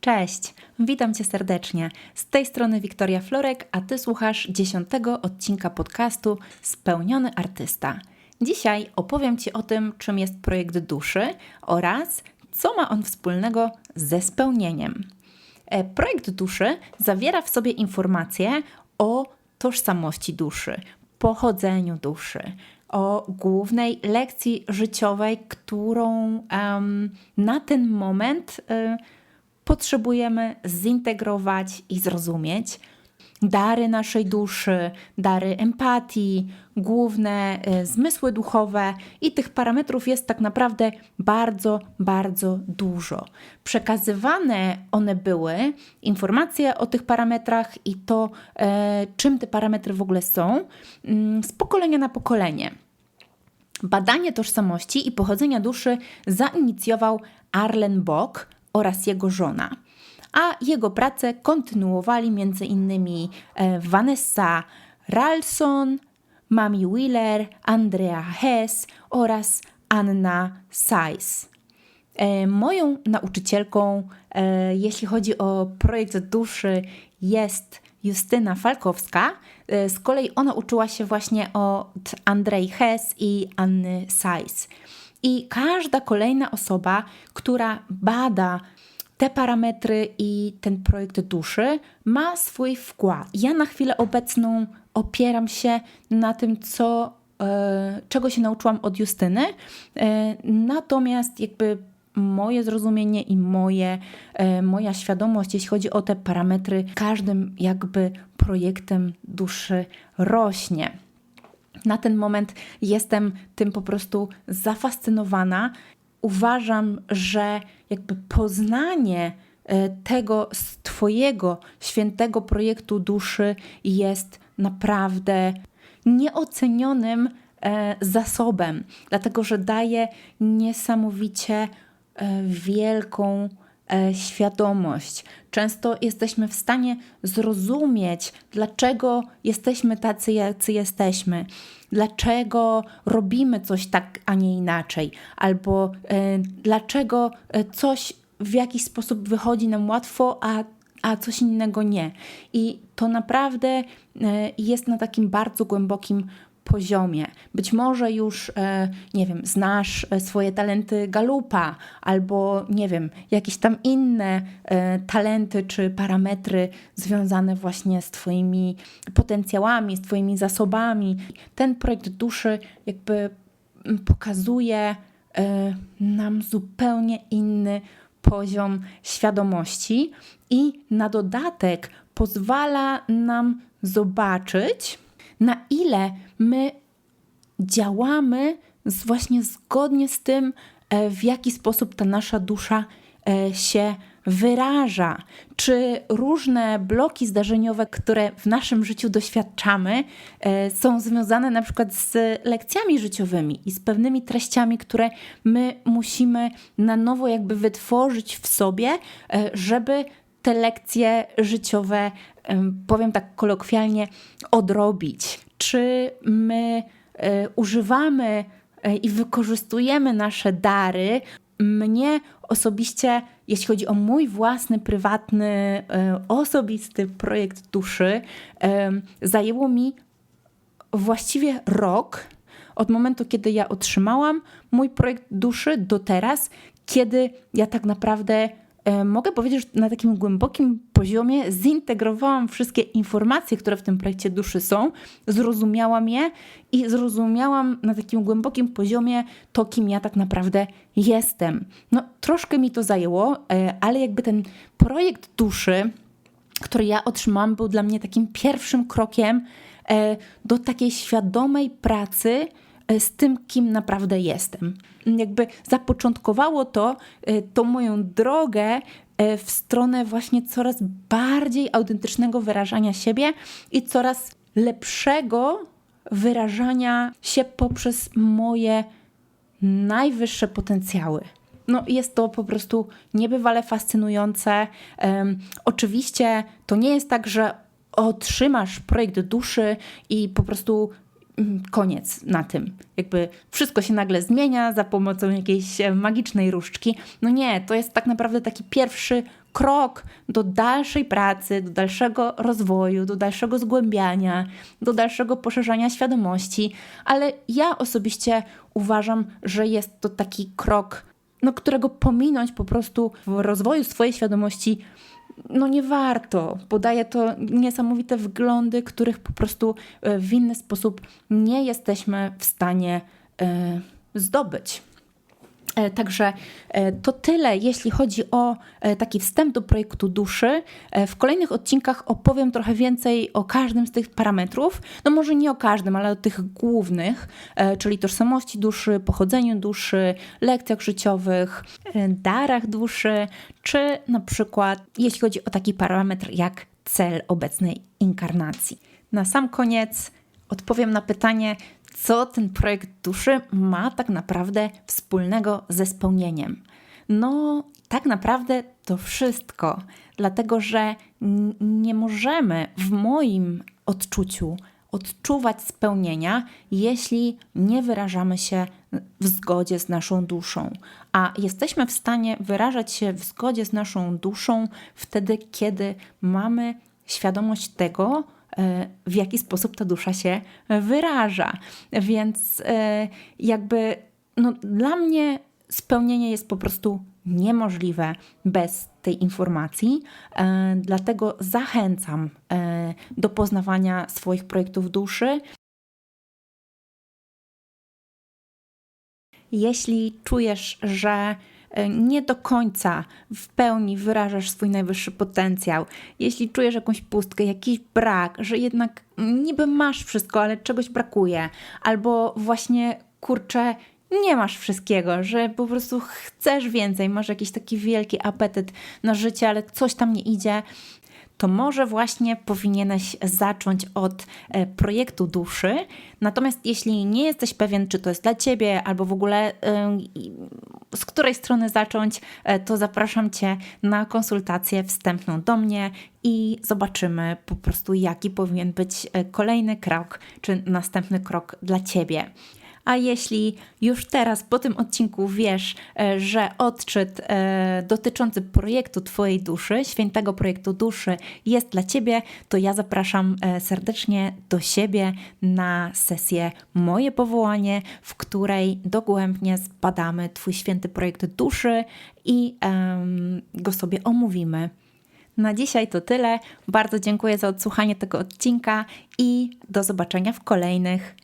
Cześć, witam Cię serdecznie. Z tej strony Wiktoria Florek, a Ty słuchasz dziesiątego odcinka podcastu Spełniony Artysta. Dzisiaj opowiem Ci o tym, czym jest projekt duszy oraz co ma on wspólnego ze spełnieniem. E, Projekt duszy zawiera w sobie informacje o tożsamości duszy, pochodzeniu duszy, o głównej lekcji życiowej, którą em, na ten moment e, potrzebujemy zintegrować i zrozumieć. Dary naszej duszy, dary empatii, główne e, zmysły duchowe i tych parametrów jest tak naprawdę bardzo, bardzo dużo. Przekazywane one były, informacje o tych parametrach i to, e, czym te parametry w ogóle są, mm, z pokolenia na pokolenie. Badanie tożsamości i pochodzenia duszy zainicjował Arlen Bock oraz jego żona. A jego pracę kontynuowali m.in. Vanessa Ralston, Mami Wheeler, Andrea Hess oraz Anna Sais. E, Moją nauczycielką, e, jeśli chodzi o projekt duszy, jest Justyna Falkowska. E, Z kolei ona uczyła się właśnie od Andrzej Hess i Anny Sais. I każda kolejna osoba, która bada te parametry i ten projekt duszy, ma swój wkład. Ja na chwilę obecną opieram się na tym, co, e, czego się nauczyłam od Justyny, e, natomiast jakby moje zrozumienie i moje, e, moja świadomość, jeśli chodzi o te parametry, każdym jakby projektem duszy rośnie. Na ten moment jestem tym po prostu zafascynowana. Uważam, że jakby poznanie e, tego z Twojego świętego projektu duszy jest naprawdę nieocenionym e, zasobem, dlatego że daje niesamowicie e, wielką świadomość. Często jesteśmy w stanie zrozumieć, dlaczego jesteśmy tacy, jacy jesteśmy, dlaczego robimy coś tak, a nie inaczej, albo e, dlaczego e, coś w jakiś sposób wychodzi nam łatwo, a a coś innego nie. I to naprawdę e, jest na takim bardzo głębokim poziomie. Być może już, e, nie wiem, znasz e, swoje talenty galupa, albo nie wiem, jakieś tam inne e, talenty czy parametry związane właśnie z Twoimi potencjałami, z Twoimi zasobami. Ten projekt duszy jakby mm, pokazuje nam zupełnie inny poziom świadomości i na dodatek pozwala nam zobaczyć, na ile my działamy z, właśnie zgodnie z tym, e, w jaki sposób ta nasza dusza e, się wyraża, czy różne bloki zdarzeniowe, które w naszym życiu doświadczamy, e, są związane na przykład z lekcjami życiowymi i z pewnymi treściami, które my musimy na nowo jakby wytworzyć w sobie, żeby te lekcje życiowe, em, powiem tak kolokwialnie, odrobić. Czy my e, używamy e, i wykorzystujemy nasze dary. Mnie osobiście, jeśli chodzi o mój własny, prywatny, e, osobisty projekt duszy, zajęło mi właściwie rok od momentu, kiedy ja otrzymałam mój projekt duszy do teraz, kiedy ja tak naprawdę mogę powiedzieć, że na takim głębokim poziomie zintegrowałam wszystkie informacje, które w tym projekcie duszy są, zrozumiałam je i zrozumiałam na takim głębokim poziomie to, kim ja tak naprawdę jestem. No, troszkę mi to zajęło, e, ale jakby ten projekt duszy, który ja otrzymałam, był dla mnie takim pierwszym krokiem e, do takiej świadomej pracy e, z tym, kim naprawdę jestem. Jakby zapoczątkowało to e, tą moją drogę e, w stronę właśnie coraz bardziej autentycznego wyrażania siebie i coraz lepszego wyrażania się poprzez moje najwyższe potencjały. No, jest to po prostu niebywale fascynujące. Em, oczywiście to nie jest tak, że otrzymasz projekt duszy i po prostu koniec na tym. Jakby wszystko się nagle zmienia za pomocą jakiejś e, magicznej różdżki. No nie, to jest tak naprawdę taki pierwszy krok do dalszej pracy, do dalszego rozwoju, do dalszego zgłębiania, do dalszego poszerzania świadomości, ale ja osobiście uważam, że jest to taki krok, no, którego pominąć po prostu w rozwoju swojej świadomości no nie warto, bo daje to niesamowite wglądy, których po prostu e, w inny sposób nie jesteśmy w stanie e, zdobyć. E, Także e, to tyle, jeśli chodzi o e, taki wstęp do projektu duszy. W kolejnych odcinkach opowiem trochę więcej o każdym z tych parametrów. No może nie o każdym, ale o tych głównych, czyli tożsamości duszy, pochodzeniu duszy, lekcjach życiowych, darach duszy, czy na przykład jeśli chodzi o taki parametr jak cel obecnej inkarnacji. Na sam koniec odpowiem na pytanie, co ten projekt duszy ma tak naprawdę wspólnego ze spełnieniem. No, tak naprawdę to wszystko, dlatego że nie możemy w moim odczuciu odczuwać spełnienia, jeśli nie wyrażamy się w zgodzie z naszą duszą. A jesteśmy w stanie wyrażać się w zgodzie z naszą duszą wtedy, kiedy mamy świadomość tego, w jaki sposób ta dusza się wyraża. Więc e, jakby no, dla mnie spełnienie jest po prostu niemożliwe bez tej informacji. E, dlatego zachęcam e, do poznawania swoich projektów duszy. Jeśli czujesz, że e, nie do końca w pełni wyrażasz swój najwyższy potencjał, jeśli czujesz jakąś pustkę, jakiś brak, że jednak niby masz wszystko, ale czegoś brakuje, albo właśnie kurczę, nie masz wszystkiego, że po prostu chcesz więcej, masz jakiś taki wielki apetyt na życie, ale coś tam nie idzie, to może właśnie powinieneś zacząć od e, projektu duszy. Natomiast jeśli nie jesteś pewien, czy to jest dla ciebie, albo w ogóle e, z której strony zacząć, e, to zapraszam cię na konsultację wstępną do mnie i zobaczymy po prostu, jaki powinien być e, kolejny krok, czy następny krok dla ciebie. A jeśli już teraz po tym odcinku wiesz, e, że odczyt e, dotyczący projektu Twojej duszy, świętego projektu duszy jest dla Ciebie, to ja zapraszam e, serdecznie do siebie na sesję Moje Powołanie, w której dogłębnie zbadamy Twój święty projekt duszy i em, go sobie omówimy. Na dzisiaj to tyle. Bardzo dziękuję za odsłuchanie tego odcinka i do zobaczenia w kolejnych.